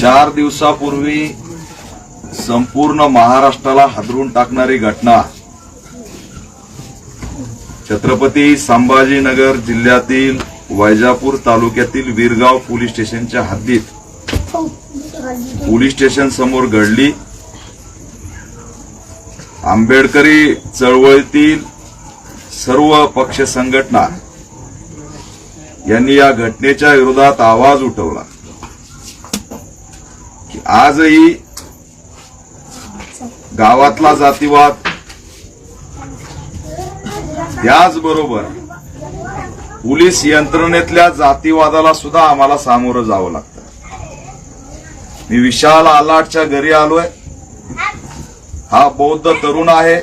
चार दिवसापूर्वी संपूर्ण महाराष्ट्राला हादरून टाकणारी घटना. छत्रपती संभाजीनगर जिल्ह्यातील वैजापूर तालुक्यातील वीरगाव पोलीस स्टेशनच्या हद्दीत पोलीस स्टेशन समोर घडली. आंबेडकरी चळवळीतील सर्व पक्ष संघटना यांनी या घटनेच्या विरोधात आवाज उठवला. की आजही गावातला जातीवाद त्याचबरोबर पोलीस यंत्रणेतल्या जातीवादाला सुद्धा आम्हाला सामोरं जावं लागतं. मी विशाल आलाटच्या घरी आलोय. हा बौद्ध तरुण आहे.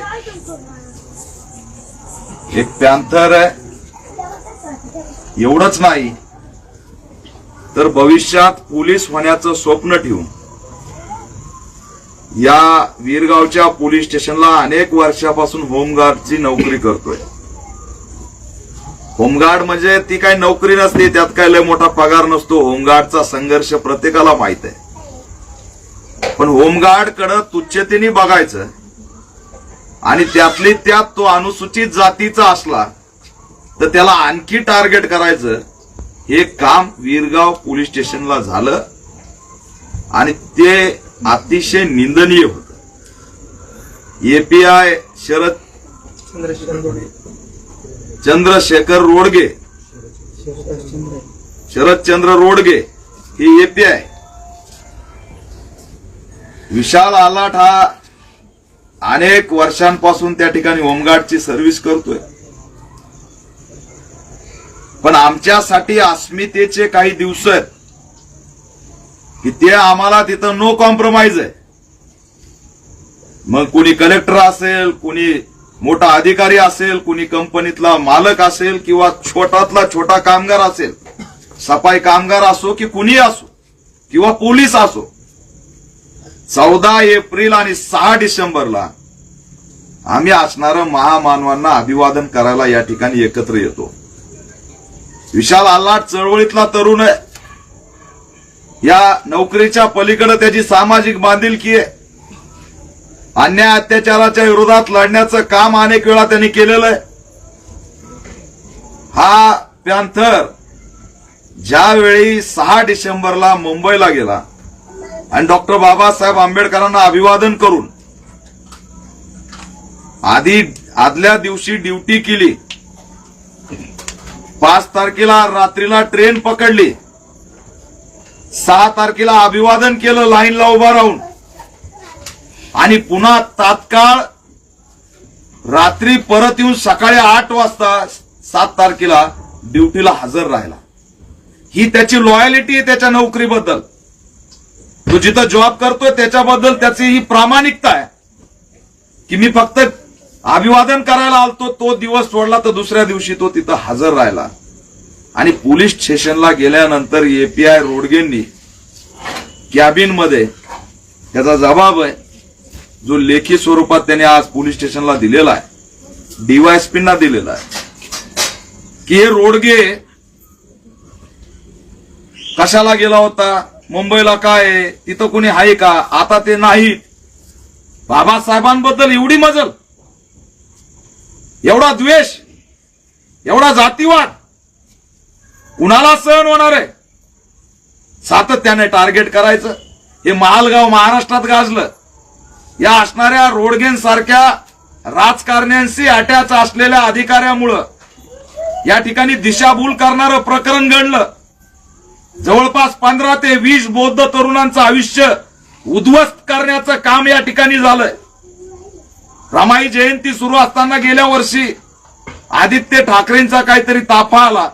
एक पॅन्थर आहे. एवढंच नाही तर भविष्यात पोलीस होण्याचं स्वप्न ठेवून या वीरगावच्या पोलीस स्टेशनला अनेक वर्षापासून होमगार्डची नोकरी करतोय. होमगार्ड म्हणजे ती काही नोकरी नसते त्यात काय लय मोठा पगार नसतो. होमगार्डचा संघर्ष प्रत्येकाला माहीत आहे. पण होमगार्डकडे तुच्छतेने बघायचं आणि त्यातली त्यात तो अनुसूचित जातीचा असला तर त्याला आणखी टार्गेट करायचं. हे काम वीरगाव पोलीस स्टेशनला झालं आणि ते अतिशय निंदनीय होत. एपीआय शरद चंद्रशेखर रोडगे. शरदचंद्र रोडगे हे एपीआय विशाल आलाट हा अनेक वर्षांपासून त्या ठिकाणी होमगार्डची सर्व्हिस करतोय. पण आमच्यासाठी अस्मितेचे काही दिवस आहेत. की ते आम्हाला तिथं नो कॉम्प्रोमाइज आहे. मग कुणी कलेक्टर असेल कुणी मोठा अधिकारी असेल कुणी कंपनीतला मालक असेल किंवा छोटातला छोटा कामगार असेल सफाई कामगार असो की कुणी असो किंवा पोलीस असो चौदा एप्रिल आणि सहा डिसेंबरला आम्ही असणाऱ्या महामानवांना अभिवादन करायला या ठिकाणी एकत्र येतो. विशाल आल्हाट चळवळीतला तरुण आहे. या नोकरीच्या पलीकडे त्याची सामाजिक बांधिलकी आहे. अन्याय अत्याचाराच्या विरोधात लढण्याचं काम अनेक वेळा त्यांनी केलेलं आहे. हा पॅन्थर ज्यावेळी सहा डिसेंबरला मुंबईला गेला आणि डॉक्टर बाबासाहेब आंबेडकरांना अभिवादन करून आधी आदल्या दिवशी ड्युटी केली पाच तारखेला रात्रीला ट्रेन पकडली सहा तारखेला अभिवादन केलं लाईनला उभा राहून. आणि पुन्हा तात्काळ रात्री परत येऊन सकाळी आठ वाजता सात तारखेला ड्युटीला हजर राहिला. ही त्याची लॉयलिटी आहे त्याच्या नोकरीबद्दल. तो जिथं जॉब करतोय त्याच्याबद्दल त्याची ही प्रामाणिकता आहे. की मी फक्त अभिवादन करायला आलतो तो दिवस सोडला तर दुसऱ्या दिवशी तो तिथं हजर राहिला. आणि पोलीस स्टेशनला गेल्यानंतर एपीआय रोडगेंनी कॅबिनमध्ये त्याचा जबाब आहे जो लेखी स्वरूपात त्याने आज पोलीस स्टेशनला दिलेला आहे डीवायएसपींना दिलेला आहे की हे रोडगे कशाला गेला होता मुंबईला काय आहे? तिथं कोणी आहे का आता ते नाहीत बाबासाहेबांबद्दल एवढी मजल एवढा द्वेष एवढा जातीवाद कुणाला सहन होणार आहे? सातत्याने टार्गेट करायचं. हे महालगाव महाराष्ट्रात गाजलं. या असणाऱ्या रोडगेंसारख्या राजकारण्यांशी अटॅच असलेल्या अधिकाऱ्यामुळं या ठिकाणी दिशाभूल करणारं प्रकरण घडलं. जवळपास पंधरा ते वीस बौद्ध तरुणांचं आयुष्य उद्ध्वस्त करण्याचं काम या ठिकाणी झालंय. रमाई जयंती सुरू असताना गेल्या वर्षी आदित्य ठाकरेंचा काहीतरी ताफा आला.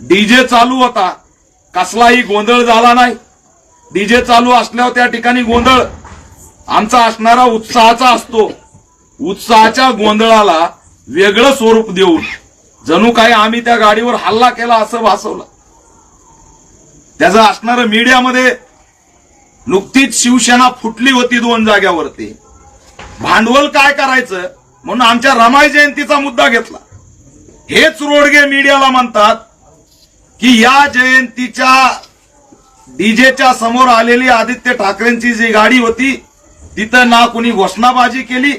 डीजे चालू होता. कसलाही गोंधळ झाला नाही. डीजे चालू असल्यावर त्या ठिकाणी गोंधळ. आमचा असणारा उत्साहाचा असतो. उत्साहाच्या गोंधळाला वेगळं स्वरूप देऊन. जणू काही आम्ही त्या गाडीवर हल्ला केला असं भासवलं. त्याचं असणारं मीडियामध्ये नुकतीच शिवसेना फुटली होती दोन जाग्यावरती. भांडवल काय करायचं? म्हणून आमच्या रमाई जयंतीचा मुद्दा घेतला. हेच रोडगे मीडियाला म्हणतात की या जयंतीच्या डीजेच्या समोर आलेली आदित्य ठाकरेंची जी गाडी होती तिथं ना कुणी घोषणाबाजी केली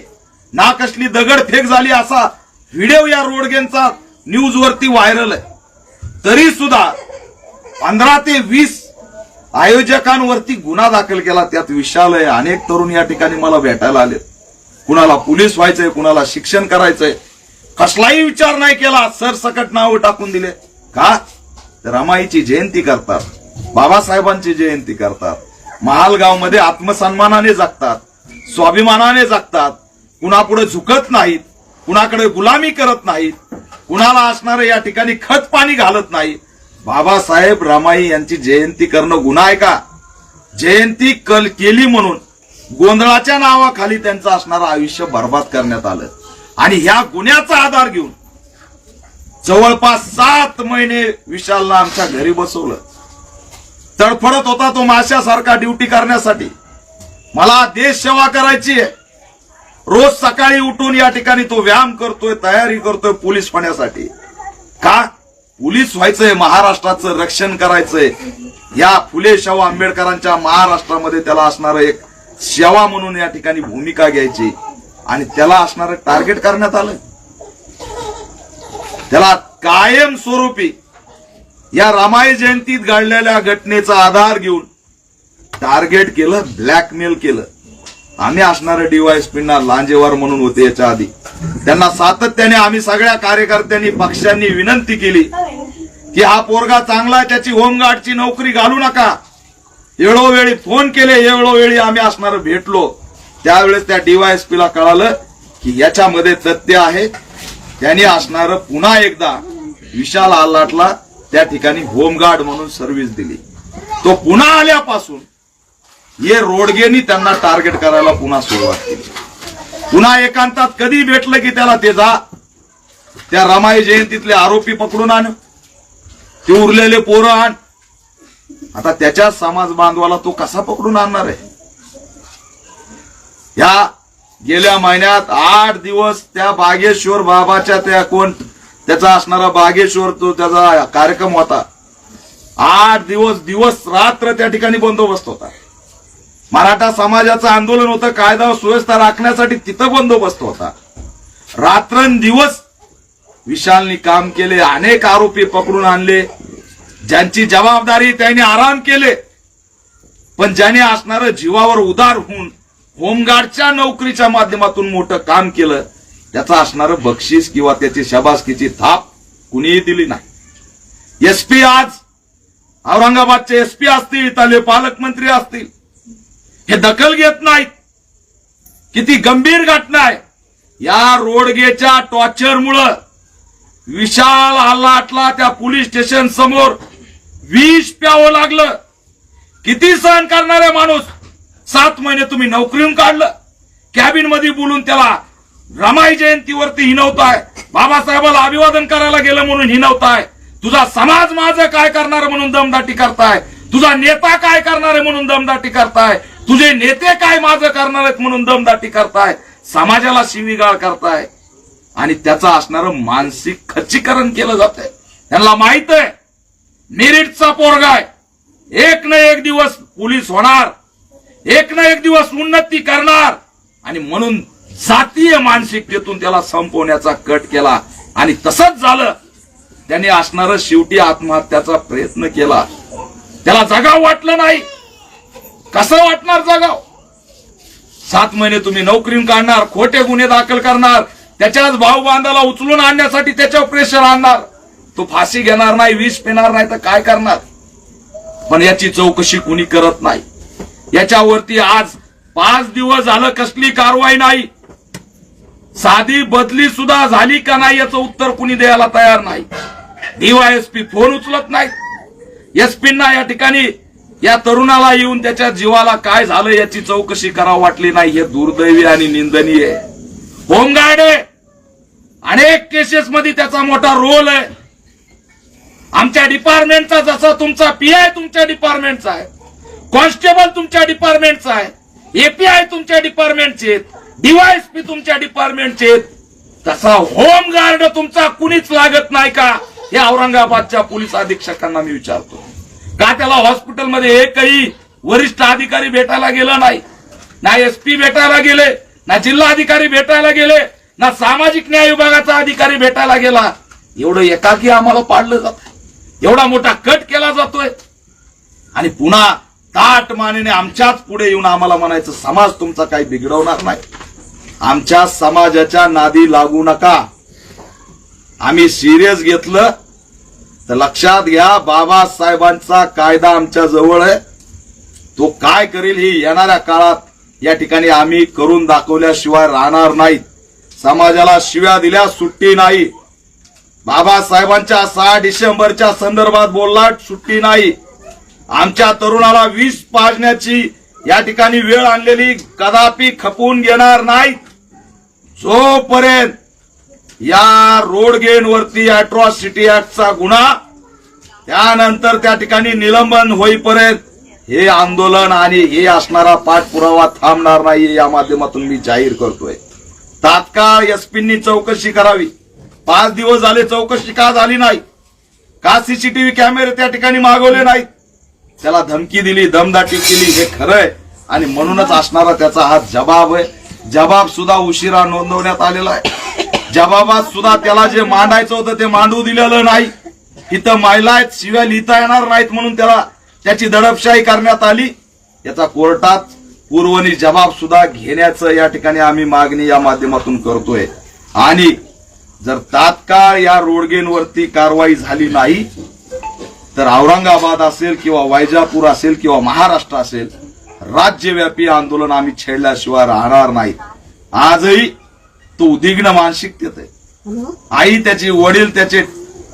ना कसली दगडफेक झाली असा व्हिडिओ या रोडगेंचा न्यूज वरती व्हायरल आहे. तरी सुद्धा पंधरा ते वीस आयोजकांवरती गुन्हा दाखल केला त्यात विशाल आहे अनेक तरुण या ठिकाणी मला भेटायला आले कुणाला पोलीस व्हायचंय कुणाला शिक्षण करायचंय कसलाही विचार नाही केला सरसकट नाव टाकून दिले. का? रमाईची जयंती करतात बाबासाहेबांची जयंती करतात महालगावमध्ये आत्मसन्मानाने जगतात स्वाभिमानाने जगतात. कुणापुढे झुकत नाहीत कुणाकडे गुलामी करत नाहीत कुणाला असणारे या ठिकाणी खत पाणी घालत नाही बाबासाहेब रमाई यांची जयंती करणं गुन्हा आहे का? जयंती कल केली म्हणून गोंधळाच्या नावाखाली त्यांचं असणारं आयुष्य बर्बाद करण्यात आलं. आणि ह्या गुन्ह्याचा आधार घेऊन जवळपास सात महिने विशालला आमच्या घरी बसवलं. तडफडत होता तो माशासारखा ड्युटी करण्यासाठी. मला देश सेवा करायची आहे. रोज सकाळी उठून या ठिकाणी तो व्यायाम करतोय तयारी करतोय पोलीस होण्यासाठी का? पोलीस व्हायचंय महाराष्ट्राचं रक्षण करायचंय. या फुले शाहू आंबेडकरांच्या महाराष्ट्रामध्ये त्याला असणारं एक सेवा म्हणून या ठिकाणी भूमिका घ्यायची. आणि त्याला असणारं टार्गेट करण्यात आलं त्याला कायम स्वरूपी या रामाई जयंतीत घडलेल्या घटनेचा आधार घेऊन टार्गेट केलं ब्लॅकमेल केलं. आम्ही असणारे डीवायएसपींना लांजेवार म्हणून होते याच्या आधी. त्यांना सातत्याने आम्ही सगळ्या कार्यकर्त्यांनी पक्षांनी विनंती केली की हा पोरगा चांगला आहे त्याची होमगार्डची नोकरी घालू नका. वेळोवेळी फोन केले वेळोवेळी आम्ही असणार भेटलो. त्यावेळेस त्या डीवायएसपीला कळालं की याच्यामध्ये तथ्य आहे. त्याने असणार पुन्हा एकदा विशाल आल्लाटला त्या ठिकाणी होमगार्ड म्हणून सर्व्हिस दिली. तो पुन्हा आल्यापासून हे रोडगेनी त्यांना टार्गेट करायला पुन्हा सुरुवात केली. पुन्हा एकांतात कधी भेटलं की त्याला ते जा? त्या रमाई जयंतीतले आरोपी पकडून आण. ते उरलेले पोरं आण. आता त्याच्या समाज बांधवाला तो कसा पकडून आणणार आहे? या गेल्या महिन्यात आठ दिवस त्या बागेश्वर बाबाच्या त्या कोण त्याचा असणारा बागेश्वर तो त्याचा कार्यक्रम होता. आठ दिवस दिवस रात्र त्या ठिकाणी बंदोबस्त होता. मराठा समाजाचं आंदोलन होतं कायदा सुव्यवस्था राखण्यासाठी तिथं बंदोबस्त होता. रात्रंदिवस विशालनी काम केले अनेक आरोपी पकडून आणले. ज्यांची जबाबदारी त्यांनी आराम केले. पण ज्याने असणारं जीवावर उदार होऊन होमगार्डच्या नोकरीच्या माध्यमातून मोठं काम केलं. त्याचं असणारं बक्षीस किंवा त्याची शबासकीची थाप कुणीही दिली नाही. एसपी आज औरंगाबादचे एसपी असतील इथले पालकमंत्री असतील हे दखल घेत नाहीत. किती गंभीर घटना आहे. या रोडगेच्या टॉर्चरमुळं विशाल आल्लाटला त्या पोलीस स्टेशन समोर विष प्यावं लागलं. किती सहन करणारे माणूस सात महिने तुम्ही नोकरीहून काढलं. कॅबिनमध्ये बोलून त्याला रमाई जयंतीवरती हिनवताय. बाबासाहेबाला अभिवादन करायला गेलं म्हणून हिनवताय. तुझा समाज माझं काय करणार म्हणून दमदाटी करताय? तुझा नेता काय करणार आहे म्हणून दमदाटी करताय? तुझे नेते काय माझं करणार आहेत म्हणून दमदाटी करताय? समाजाला शिवीगाळ करताय. आणि त्याचं असणारं मानसिक खच्चीकरण केलं जात त्यांना माहीत आहे. मेरिटचा पोरगा एक ना एक दिवस पोलीस होणार. एक ना एक दिवस उन्नती करणार. आणि म्हणून जातीय मानसिकतेतून त्याला संपवण्याचा कट केला. आणि तसंच झालं. त्याने असणार शेवटी आत्महत्याचा प्रयत्न केला. त्याला जगाव वाटलं नाही. कसं वाटणार जगाव? सात महिने तुम्ही नोकरीहून काढणार खोटे गुन्हे दाखल करणार त्याच्याच भाऊ बांधाला उचलून आणण्यासाठी त्याच्यावर प्रेशर आणणार. तो फाशी घेणार नाही विष पिणार नाही तर काय करणार? पण याची चौकशी कुणी करत नाही. याच्यावरती आज पाच दिवस झालं कसली कारवाई नाही. साधी बदली सुद्धा झाली का नाही याचं उत्तर कुणी द्यायला तयार नाही. डीवायएसपी फोन उचलत नाही एसपींना या ठिकाणी या तरुणाला येऊन त्याच्या जीवाला काय झालं याची चौकशी करावं वाटली नाही हे दुर्दैवी आणि निंदनीय आहे. होमगार्ड आहे अनेक केसेस मध्ये त्याचा मोठा रोल आहे. आमच्या डिपार्टमेंटचा जसा तुमचा पी आय तुमच्या डिपार्टमेंटचा आहे. कॉन्स्टेबल तुमच्या डिपार्टमेंटचा आहे. एपीआय तुमच्या डिपार्टमेंटचे आहेत. डीवायएसपी तुमच्या डिपार्टमेंटचे आहेत. तसा होमगार्ड तुमचा कुणीच लागत नाही का? हे औरंगाबादच्या पोलीस अधीक्षकांना मी विचारतो. का त्याला हॉस्पिटलमध्ये एकही वरिष्ठ अधिकारी भेटायला गेला नाही? ना एसपी भेटायला गेले ना जिल्हा अधिकारी भेटायला गेले ना सामाजिक न्याय विभागाचा अधिकारी भेटायला गेला. एवढं एकाकी आम्हाला पाडलं जात एवढा मोठा कट केला जातोय. आणि पुन्हा ताट मानेने आमच्याच पुढे येऊन आम्हाला म्हणायचं समाज तुमचा काही बिघडवणार नाही. आमच्या समाजाच्या नादी लागू नका. आम्ही सिरियस घेतलं तर लक्षात घ्या बाबासाहेबांचा कायदा आमच्या जवळ आहे. तो काय करेल ही येणाऱ्या काळात या ठिकाणी आम्ही करून दाखवल्याशिवाय राहणार नाहीत. समाजाला शिव्या दिल्या सुट्टी नाही. बाबासाहेबांच्या सहा डिसेंबरच्या संदर्भात बोलला सुट्टी नाही. आमच्या तरुणाला विष पाजण्याची या ठिकाणी वेळ आणलेली कदापि खपून घेणार नाही. जोपर्यंत या रोड गेनवरती अॅट्रॉसिटी ऍक्टचा गुन्हा त्यानंतर त्या ठिकाणी निलंबन होईपर्यंत हे आंदोलन आणि हे असणारा पाठपुरावा थांबणार नाही या माध्यमातून मी जाहीर करतोय. तात्काळ एसपींनी चौकशी करावी. पाच दिवस झाले चौकशी का झाली नाही? का सीसीटीव्ही कॅमेरे त्या ठिकाणी मागवले नाहीत? त्याला धमकी दिली दमदाटी केली हे खरंय. आणि म्हणूनच असणारा त्याचा हा जबाब आहे. जबाब सुद्धा उशिरा नोंदवण्यात आलेला आहे. जबाबात सुद्धा त्याला जे मांडायचं होतं ते मांडू दिलेलं नाही. इथं मायला आहेत शिव्या लिहिता येणार नाहीत म्हणून त्याला त्याची दडपशाही करण्यात आली. याचा कोर्टात पूर्वनी जबाब सुद्धा घेण्याचं या ठिकाणी आम्ही मागणी या माध्यमातून करतोय. आणि जर तात्काळ या रोडगेंवरती कारवाई झाली नाही तर औरंगाबाद असेल किंवा वैजापूर असेल किंवा महाराष्ट्र असेल राज्यव्यापी आंदोलन आम्ही छेडल्याशिवाय राहणार नाही. आजही तो उद्विग्न मानसिकतेत आहे. आई त्याचे वडील त्याचे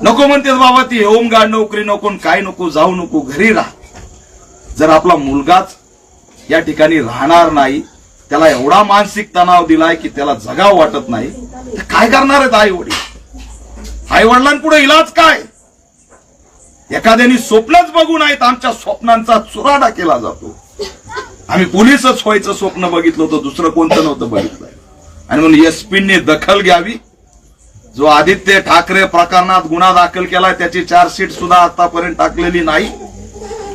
नको म्हणते बाबा ती होमगार्ड नोकरी नको काय नको जाऊ नको घरी राहा. जर आपला मुलगाच या ठिकाणी राहणार नाही त्याला एवढा मानसिक तणाव दिलाय की त्याला जगाव वाटत नाही तर काय करणार आहेत आई वडील? आई वडिलांपुढे इलाज काय? एखाद्याने स्वप्नच बघू आहेत आमच्या स्वप्नांचा चुराडा केला जातो. आम्ही पोलीसच व्हायचं स्वप्न बघितलं होतं दुसरं कोणतं नव्हतं बघितलं. आणि म्हणून एसपींनी दखल घ्यावी. जो आदित्य ठाकरे प्रकरणात गुन्हा दाखल केलाय त्याची चार्जशीट सुद्धा आतापर्यंत टाकलेली नाही.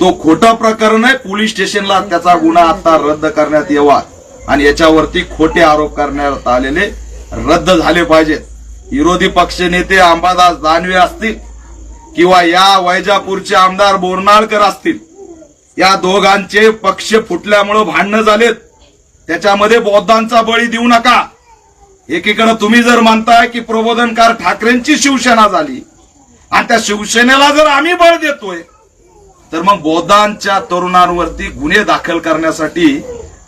तो खोटं प्रकरण आहे पोलीस स्टेशनला त्याचा गुन्हा आता रद्द करण्यात यावा. आणि याच्यावरती खोटे आरोप करण्यात आलेले रद्द झाले पाहिजेत. विरोधी पक्ष नेते अंबादास दानवे असतील किंवा या वैजापूरचे आमदार बोरनाळकर असतील या दोघांचे पक्ष फुटल्यामुळं भांडणं झालेत. त्याच्यामध्ये बौद्धांचा बळी देऊ नका. एकीकडे तुम्ही जर मानताय की प्रबोधनकार ठाकरेंची शिवसेना झाली आणि त्या शिवसेनेला जर आम्ही बळ देतोय तर मग बौद्धांच्या तरुणांवरती गुन्हे दाखल करण्यासाठी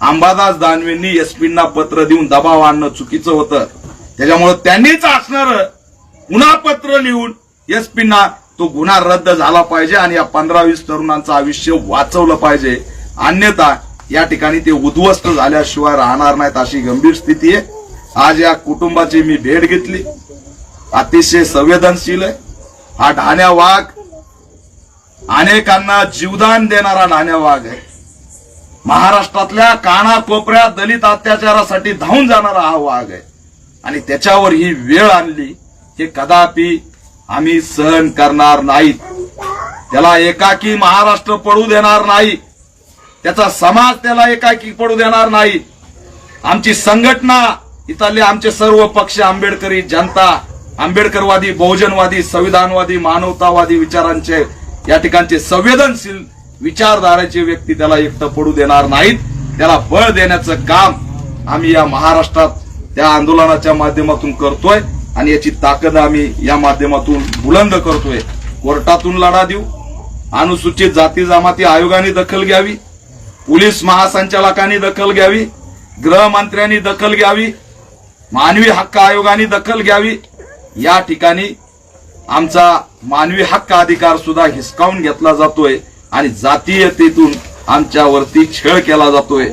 अंबादास दानवेंनी एसपींना पत्र देऊन दबाव आणणं चुकीचं होतं. त्याच्यामुळे त्यांनीच असणार पुन्हा पत्र लिहून एसपींना तो गुन्हा रद्द झाला पाहिजे आणि या पंधरा वीस तरुणांचं आयुष्य वाचवलं पाहिजे. अन्यथा या ठिकाणी ते उद्ध्वस्त झाल्याशिवाय राहणार नाहीत अशी गंभीर स्थिती आहे. आज या कुटुंबाची मी भेट घेतली. अतिशय संवेदनशील आहे. हा ढाण्या वाघ अनेकांना जीवदान देणारा ढाण्या वाघ आहे. महाराष्ट्रातल्या कानाकोपऱ्यात दलित अत्याचारासाठी धावून जाणारा हा वाघ आहे. आणि त्याच्यावर ही वेळ आणली हे कदापि आम्ही सहन करणार नाहीत. त्याला एकाकी महाराष्ट्र पडू देणार नाही. त्याचा समाज त्याला एकाकी पडू देणार नाही. आमची संघटना इथले आमचे सर्व पक्ष आंबेडकरी जनता आंबेडकरवादी बहुजनवादी संविधानवादी मानवतावादी विचारांचे या ठिकाणचे संवेदनशील विचारधाराचे व्यक्ती त्याला एकटं पडू देणार नाहीत. त्याला बळ देण्याचं काम आम्ही या महाराष्ट्रात त्या आंदोलनाच्या माध्यमातून करतोय. आणि याची ताकद आम्ही या माध्यमातून बुलंद करतोय. कोर्टातून लढा देऊ. अनुसूचित जाती जमाती आयोगाने दखल घ्यावी. पोलीस महासंचालकांनी दखल घ्यावी. गृहमंत्र्यांनी दखल घ्यावी. मानवी हक्क आयोगाने दखल घ्यावी. या ठिकाणी आमचा मानवी हक्क अधिकार सुद्धा हिसकावून घेतला जातोय आणि जातीयतेतून आमच्यावरती छळ केला जातोय.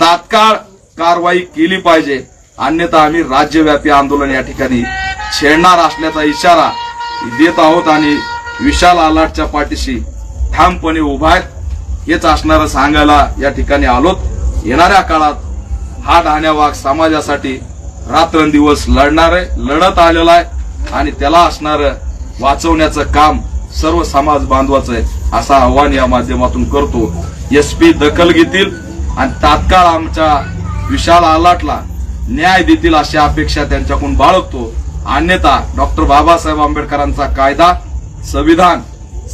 तात्काळ कारवाई केली पाहिजे. अन्यथा आम्ही राज्यव्यापी आंदोलन या ठिकाणी छेडणार असल्याचा इशारा देत आहोत आणि विशाल आलाटच्या पाठीशी ठामपणे उभा आहेत हेच असणारं सांगायला या ठिकाणी आलोत. येणाऱ्या काळात हा ढाण्या वाघ समाजासाठी रात्रंदिवस लढणार आहे लढत आलेला आहे आणि त्याला असणारं वाचवण्याचं काम सर्व समाज बांधवाचं आहे असं आव्हान या माध्यमातून करतो. एस पी दखल घेतील आणि तात्काळ आमच्या विशाल आलाटला न्याय देतील अशी अपेक्षा त्यांच्याकडून बाळगतो. अन्यथा डॉक्टर बाबासाहेब आंबेडकरांचा कायदा संविधान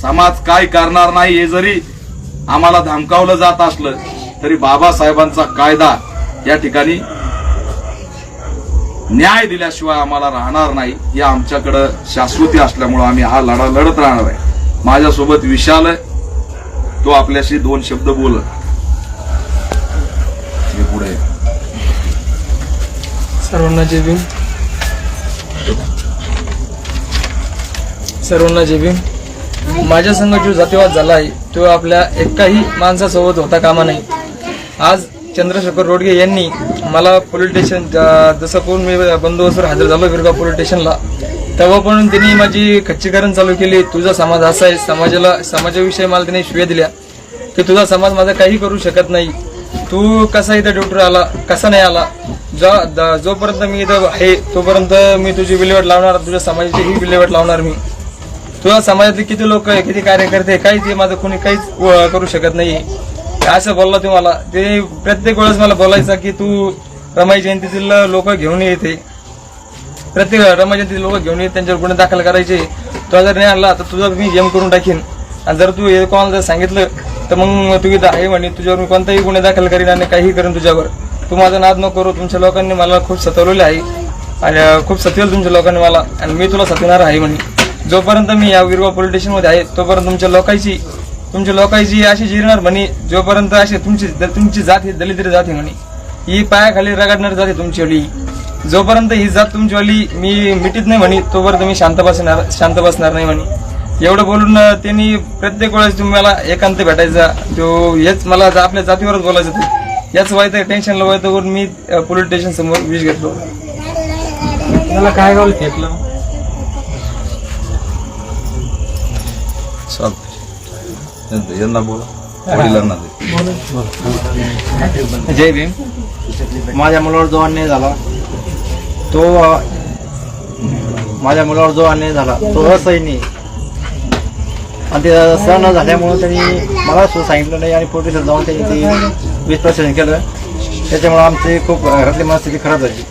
समाज काय करणार नाही हे जरी आम्हाला धमकावलं जात असलं तरी बाबासाहेबांचा कायदा या ठिकाणी न्याय दिल्याशिवाय आम्हाला राहणार नाही हे आमच्याकडं शाश्वती असल्यामुळं आम्ही हा लढा लढत राहणार आहे. माझ्यासोबत विशाल आहे. तो आपल्याशी दोन शब्द बोलत. हे पुढे. सर्वांना जे भीम. सर्वांना जे भीम. माझ्या संघ जो जातीवाद झाला आहे तो आपल्या एकाही माणसासोबत होता कामा नाही. आज चंद्रशेखर रोडगे यांनी मला पोलीस स्टेशन जसं कोण मी बंदोबस्त हजर झालो विरगाव पोलीस स्टेशनला तेव्हा पण त्यांनी माझी खच्चीकरण चालू केली. तुझा समाज असा आहे समाजाला समाजाविषयी मला त्यांनी शिव्या दिल्या. की तुझा समाज माझा काही करू शकत नाही. तू कसा इथं ड्युटीवर आला? कसा नाही आला? जो जोपर्यंत मी इथं आहे तोपर्यंत मी तुझी विल्हेवाट लावणार तुझ्या समाजाची ही विल्हेवाट लावणार मी. तुझ्या समाजातले किती लोक आहे किती कार्यकर्ते आहे, काही ते माझं कोणी काहीच व- करू शकत नाही असं बोलला तू मला. ते प्रत्येक वेळेस मला बोलायचं की तू रमाई जयंतीतील लोक घेऊन येते प्रत्येक रमाई जयंतीतील लोक घेऊन येत त्यांच्यावर गुन्हे दाखल करायचे. तुला जर नाही आणला तर तुझा मी गेम करून टाकीन. आणि जर तू हे कोणाला जर सांगितलं तर मग तू इथं आहे म्हणे तुझ्यावर मी कोणताही गुन्हे दाखल करीन आणि काहीही करेन तुझ्यावर. तू माझा नाद न करू तुमच्या लोकांनी मला खूप सतवलेले आहे. आणि खूप सतवेल तुमच्या लोकांनी मला. आणि मी तुला सतवणार आहे म्हणे. जोपर्यंत मी या विरवा पोलीस स्टेशनमध्ये आहे तोपर्यंत तुमच्या लोकांची तुमच्या लोकांची अशी जिरणार म्हणे. जोपर्यंत अशी तुमची तुमची जात ही दलित जात आहे म्हणे. ही पायाखाली रगाडणार जाते तुमच्यावाली जोपर्यंत ही जात तुमच्यावाली मी मिटीत नाही म्हणे तोपर्यंत मी शांत बसणार शांत बसणार नाही म्हणे. एवढं बोलून त्यांनी प्रत्येक वेळेस तुम्ही मला एकांत भेटायचा. तो हेच मला आपल्या जातीवरच बोलायचं होतं. याच व्हायचं टेन्शनला व्हायचं करून मी पोलीस स्टेशन समोर विष घेतलो. त्याला काय गावलं फेकलं चालतंय. यांना बोला. वडिलांना. जय भीम. माझ्या मुलावर जो अन्याय झाला तो माझ्या मुलावर जो अन्याय झाला तो असहनीय. आणि ते सहन न झाल्यामुळं त्यांनी मला सुद्धा सांगितलं नाही आणि पोलीस जाऊन त्यांनी ते विश्लेषण केलं. त्याच्यामुळं आमची खूप घरातली मनस्थिती खराब झाली.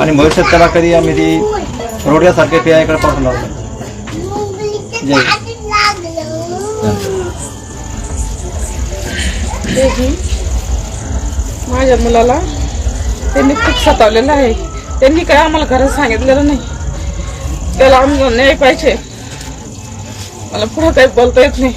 आणि भविष्यात त्याला कधी आम्ही ती रोड्यासारखे पियाकडे पाठवून लावलं जय माझ्या मुलाला त्यांनी खूप सतावलेलं आहे. त्यांनी काय आम्हाला खरं सांगितलेलं नाही. त्याला आम्हाला न्याय पाहिजे. मला पुढं काही बोलता येत नाही.